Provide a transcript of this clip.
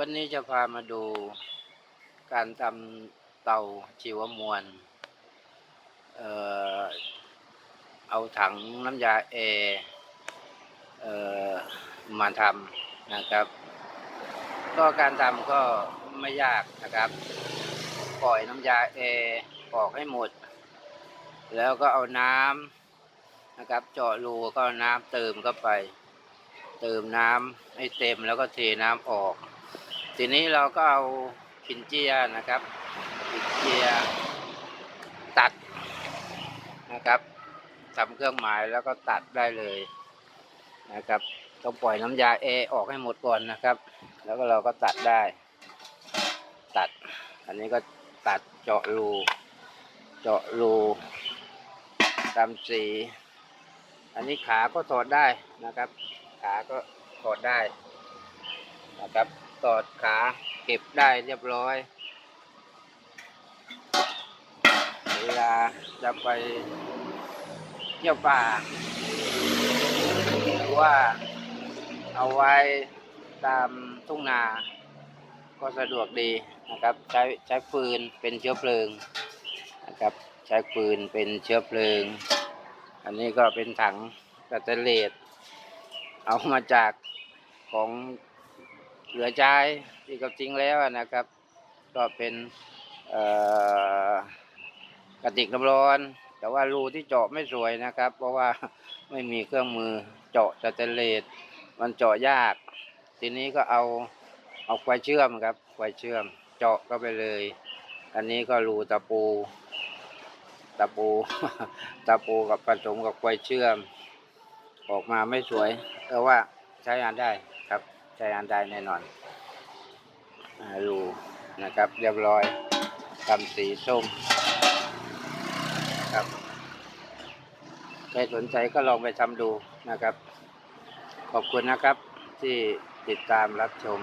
วันนี้จะพามาดูการทำเตาชีวมวล เอ่อ เอาถังน้ำยาแอร์เอ่อ มาทำนะครับ ก็การทำก็ไม่ยากนะครับ ปล่อยน้ำยาแอร์ออกให้หมด แล้วก็เอาน้ำนะครับ เจาะรูก็น้ำเติมเข้าไป เติมน้ำให้เต็มแล้วก็เทน้ำออก ทีนี้เราก็เอาขินเจียนะครับขินเจียตัดนะครับทำเครื่องหมายแล้วก็ตัดได้เลยนะครับต้องปล่อยน้ำยาแอออกให้หมดก่อนนะครับ แล้วก็เราก็ตัดได้ ตัด อันนี้ก็ตัดเจาะรู เจาะรูตามสี อันนี้ขาก็ถอดได้นะครับ ขาก็ถอดได้นะครับ ถอดขาเก็บได้เรียบร้อย เวลาจะไปเที่ยวป่าหรือว่าเอาไว้ตามทุ่งนา ก็สะดวกดีนะครับ ใช้ใช้ฟืนเป็นเชื้อเพลิงนะครับ ใช้ฟืนเป็นเชื้อเพลิง อันนี้ก็เป็นถังสแตนเลสเอามาจากของ เหลือใช้ที่เขาทิ้งแล้วนะครับ ก็เป็นกระติกน้ำร้อน แต่ว่ารูที่เจาะไม่สวยนะครับ เพราะว่าไม่มีเครื่องมือเจาะสแตนเลสมันเจาะยาก ทีนี้ก็เอาเอาไฟเชื่อมครับไฟเชื่อม เจาะเข้าไปเลย อันนี้ก็รูตะปูตะปูตะปูกับผสมกับไฟเชื่อม ออกมาไม่สวยแต่ว่าใช้งานได้ครับ ใช้งานได้แน่นอนรูนะครับ เรียบร้อยทำสีส้มครับใครสนใจก็ลองไปทำดูนะครับ ขอบคุณนะครับที่ติดตามรับชม